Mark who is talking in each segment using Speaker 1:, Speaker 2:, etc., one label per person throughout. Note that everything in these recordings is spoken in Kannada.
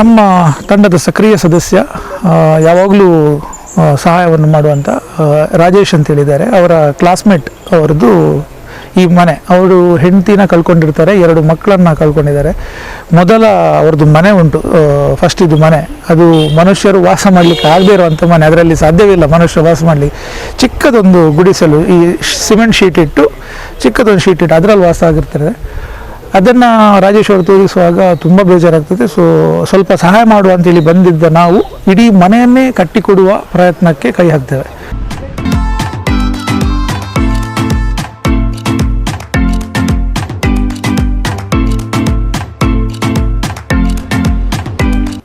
Speaker 1: ನಮ್ಮ ತಂಡದ ಸಕ್ರಿಯ ಸದಸ್ಯ ಯಾವಾಗಲೂ ಸಹಾಯವನ್ನು ಮಾಡುವಂಥ ರಾಜೇಶ್ ಅಂತ ಹೇಳಿದ್ದಾರೆ ಅವರ ಕ್ಲಾಸ್ಮೇಟ್ ಅವರದ್ದು ಈ ಮನೆ. ಅವರು ಹೆಂಡತಿನ ಕಳ್ಕೊಂಡಿರ್ತಾರೆ, ಎರಡು ಮಕ್ಕಳನ್ನು ಕಳ್ಕೊಂಡಿದ್ದಾರೆ. ಮೊದಲ ಅವ್ರದ್ದು ಮನೆ ಉಂಟು ಫಸ್ಟ್ ಇದು ಮನೆ. ಅದು ಮನುಷ್ಯರು ವಾಸ ಮಾಡಲಿಕ್ಕೆ ಆಗದೇ ಇರುವಂಥ ಮನೆ. ಅದರಲ್ಲಿ ಸಾಧ್ಯವಿಲ್ಲ ಮನುಷ್ಯರು ವಾಸ ಮಾಡಲಿ ಚಿಕ್ಕದೊಂದು ಗುಡಿಸಲು, ಈ ಸಿಮೆಂಟ್ ಶೀಟ್ ಇಟ್ಟು, ಚಿಕ್ಕದೊಂದು ಶೀಟ್ ಇಟ್ಟು ಅದರಲ್ಲಿ ವಾಸ ಆಗಿರ್ತಾರೆ ಅದನ್ನು ರಾಜೇಶ್ ಅವರು ತೋರಿಸುವಾಗ ತುಂಬ ಬೇಜಾರಾಗ್ತದೆ. ಸೊ ಸ್ವಲ್ಪ ಸಹಾಯ ಮಾಡುವ ಅಂತೇಳಿ ಬಂದಿದ್ದ ನಾವು ಇಡೀ ಮನೆಯನ್ನೇ ಕಟ್ಟಿಕೊಡುವ ಪ್ರಯತ್ನಕ್ಕೆ ಕೈ ಹಾಕ್ತೇವೆ.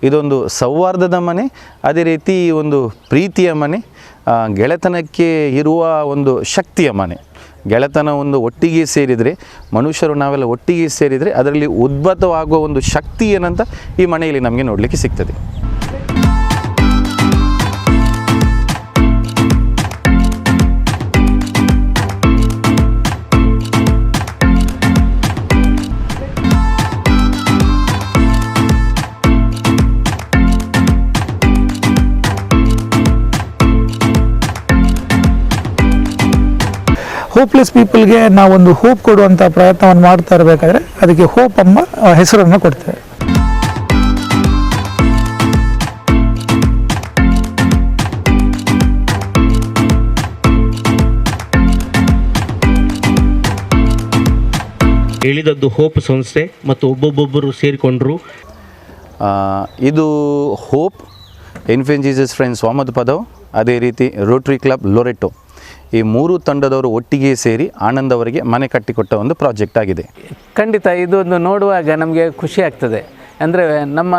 Speaker 2: ಇದೊಂದು ಸೌಹಾರ್ದದ ಮನೆ, ಅದೇ ರೀತಿ ಒಂದು ಪ್ರೀತಿಯ ಮನೆ. ಗೆಳೆತನಕ್ಕೆ ಇರುವ ಒಂದು ಶಕ್ತಿಯ ಮನೆ. ಗೆಳೆತನ ಒಂದು ಒಟ್ಟಿಗೆ ಸೇರಿದರೆ, ಮನುಷ್ಯರು ನಾವೆಲ್ಲ ಒಟ್ಟಿಗೆ ಸೇರಿದರೆ, ಅದರಲ್ಲಿ ಉದ್ಭತವಾಗುವ ಒಂದು ಶಕ್ತಿ ಏನಂತ ಈ ಮನೆಯಲ್ಲಿ ನಮಗೆ ನೋಡಲಿಕ್ಕೆ ಸಿಗ್ತದೆ.
Speaker 1: ಹೋಪ್ಲೆಸ್ ಪೀಪಲ್ಗೆ ನಾವೊಂದು ಹೋಪ್ ಕೊಡುವಂಥ ಪ್ರಯತ್ನವನ್ನು ಮಾಡ್ತಾ ಇರಬೇಕಾದ್ರೆ ಅದಕ್ಕೆ ಹೋಪ್ ಎಂಬ ಆ, ಹೆಸರನ್ನು ಕೊಡ್ತೇವೆ.
Speaker 3: ಹೇಳಿದದ್ದು ಹೋಪ್ ಸಂಸ್ಥೆ ಮತ್ತು ಒಬ್ಬೊಬ್ಬೊಬ್ಬರು ಸೇರಿಕೊಂಡರು.
Speaker 2: ಆ, ಇದು ಹೋಪ್ ಇನ್ಫೆನ್ ಜೀಸಸ್ ಫ್ರೆಂಡ್ಸ್ ವಾಮದ್ ಪದವ್ ಅದೇ ರೀತಿ ರೋಟ್ರಿ ಕ್ಲಬ್ ಲೊರೆಟೋ ಈ ಮೂರು ತಂಡದವರು ಒಟ್ಟಿಗೆ ಸೇರಿ ಆನಂದ್ ಅವರಿಗೆ ಮನೆ ಕಟ್ಟಿಕೊಟ್ಟ ಒಂದು ಪ್ರಾಜೆಕ್ಟ್ ಆಗಿದೆ.
Speaker 4: ಖಂಡಿತ ಇದೊಂದು ನೋಡುವಾಗ ನಮಗೆ ಖುಷಿ ಆಗ್ತದೆ. ಅಂದರೆ ನಮ್ಮ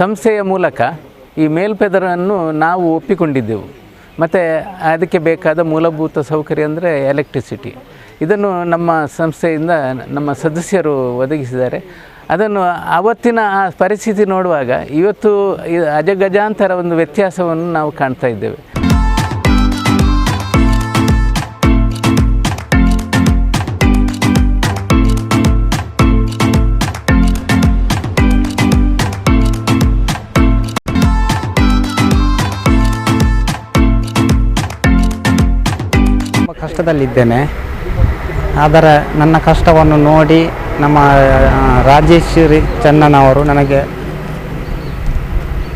Speaker 4: ಸಂಸ್ಥೆಯ ಮೂಲಕ ಈ ಮೇಲ್ಪೆದರನ್ನು ನಾವು ಒಪ್ಪಿಕೊಂಡಿದ್ದೆವು. ಮತ್ತು ಅದಕ್ಕೆ ಬೇಕಾದ ಮೂಲಭೂತ ಸೌಕರ್ಯ ಅಂದರೆ ಎಲೆಕ್ಟ್ರಿಸಿಟಿ ಇದನ್ನು ನಮ್ಮ ಸಂಸ್ಥೆಯಿಂದ ನಮ್ಮ ಸದಸ್ಯರು ಒದಗಿಸಿದ್ದಾರೆ. ಅದನ್ನು ಅವತ್ತಿನ ಆ ಪರಿಸ್ಥಿತಿ ನೋಡುವಾಗ ಇವತ್ತು ಅಜಗಜಾಂತರ ಒಂದು ವ್ಯತ್ಯಾಸವನ್ನು ನಾವು ಕಾಣ್ತಾ ಇದ್ದೇವೆ.
Speaker 5: ಕಷ್ಟದಲ್ಲಿದ್ದೇನೆ. ಆದರೆ ನನ್ನ ಕಷ್ಟವನ್ನು ನೋಡಿ ನಮ್ಮ ರಾಜೇಶ್ವರಿ ಚನ್ನನವರು ನನಗೆ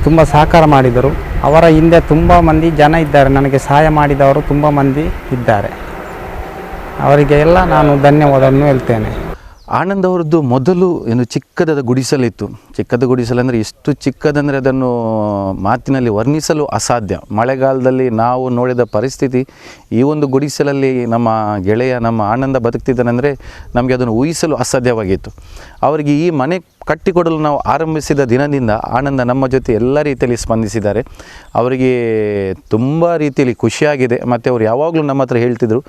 Speaker 5: ತುಂಬ ಸಹಕಾರ ಮಾಡಿದರು. ಅವರ ಹಿಂದೆ ತುಂಬ ಮಂದಿ ಜನ ಇದ್ದಾರೆ. ನನಗೆ ಸಹಾಯ ಮಾಡಿದವರು ತುಂಬ ಮಂದಿ ಇದ್ದಾರೆ. ಅವರಿಗೆ ಎಲ್ಲ ನಾನು ಧನ್ಯವಾದವನ್ನು ಹೇಳ್ತೇನೆ.
Speaker 2: ಆನಂದ್ ಅವರದ್ದು ಮೊದಲು ಏನು ಚಿಕ್ಕದಾದ ಗುಡಿಸಲಿತ್ತು. ಚಿಕ್ಕದ ಗುಡಿಸಲಂದರೆ ಎಷ್ಟು ಚಿಕ್ಕದಂದರೆ ಅದನ್ನು ಮಾತಿನಲ್ಲಿ ವರ್ಣಿಸಲು ಅಸಾಧ್ಯ. ಮಳೆಗಾಲದಲ್ಲಿ ನಾವು ನೋಡಿದ ಪರಿಸ್ಥಿತಿ ಈ ಒಂದು ಗುಡಿಸಲಲ್ಲಿ ನಮ್ಮ ಗೆಳೆಯ ನಮ್ಮ ಆನಂದ ಬದುಕ್ತಿದ್ದಾನೆಂದರೆ ನಮಗೆ ಅದನ್ನು ಊಹಿಸಲು ಅಸಾಧ್ಯವಾಗಿತ್ತು. ಅವರಿಗೆ ಈ ಮನೆ ಕಟ್ಟಿಕೊಡಲು ನಾವು ಆರಂಭಿಸಿದ ದಿನದಿಂದ ಆನಂದ ನಮ್ಮ ಜೊತೆ ಎಲ್ಲ ರೀತಿಯಲ್ಲಿ ಸ್ಪಂದಿಸಿದ್ದಾರೆ. ಅವರಿಗೆ ತುಂಬ ರೀತಿಯಲ್ಲಿ ಖುಷಿಯಾಗಿದೆ. ಮತ್ತು ಅವರು ಯಾವಾಗಲೂ ನಮ್ಮ ಹತ್ರ ಹೇಳ್ತಿದ್ರು,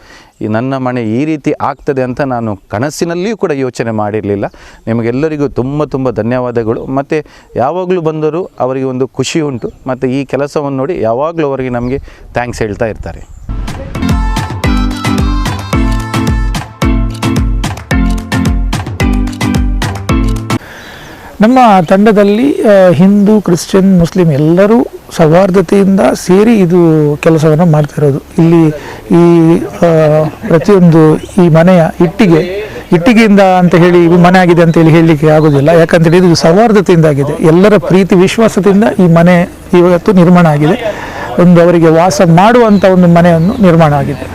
Speaker 2: ಈ ನನ್ನ ಮನೆ ಈ ರೀತಿ ಆಗ್ತದೆ ಅಂತ ನಾನು ಕನಸಿನಲ್ಲಿಯೂ ಕೂಡ ಯೋಚನೆ ಮಾಡಿರಲಿಲ್ಲ. ನಿಮಗೆಲ್ಲರಿಗೂ ತುಂಬ ತುಂಬ ಧನ್ಯವಾದಗಳು. ಮತ್ತು ಯಾವಾಗಲೂ ಬಂದರೂ ಅವರಿಗೆ ಒಂದು ಖುಷಿ ಉಂಟು. ಮತ್ತು ಈ ಕೆಲಸವನ್ನು ನೋಡಿ ಯಾವಾಗಲೂ ಅವರಿಗೆ ನಮಗೆ ಥ್ಯಾಂಕ್ಸ್ ಹೇಳ್ತಾ ಇರ್ತಾರೆ.
Speaker 1: ನಮ್ಮ ತಂಡದಲ್ಲಿ ಹಿಂದೂ, ಕ್ರಿಶ್ಚಿಯನ್, ಮುಸ್ಲಿಂ ಎಲ್ಲರೂ ಸೌಹಾರ್ದತೆಯಿಂದ ಸೇರಿ ಇದು ಕೆಲಸವನ್ನು ಮಾಡ್ತಾ ಇರೋದು. ಇಲ್ಲಿ ಈ ಪ್ರತಿಯೊಂದು ಈ ಮನೆಯ ಇಟ್ಟಿಗೆ, ಇಟ್ಟಿಗೆಯಿಂದ ಅಂತ ಹೇಳಿ ಮನೆ ಆಗಿದೆ ಅಂತ ಹೇಳಿ ಹೇಳಲಿಕ್ಕೆ ಆಗೋದಿಲ್ಲ. ಯಾಕಂತೇಳಿ ಇದು ಸೌಹಾರ್ದತೆಯಿಂದ ಆಗಿದೆ. ಎಲ್ಲರ ಪ್ರೀತಿ, ವಿಶ್ವಾಸದಿಂದ ಈ ಮನೆ ಇವತ್ತು ನಿರ್ಮಾಣ ಆಗಿದೆ. ಒಂದು ಅವರಿಗೆ ವಾಸ ಮಾಡುವಂಥ ಒಂದು ಮನೆಯನ್ನು ನಿರ್ಮಾಣ ಆಗಿದೆ.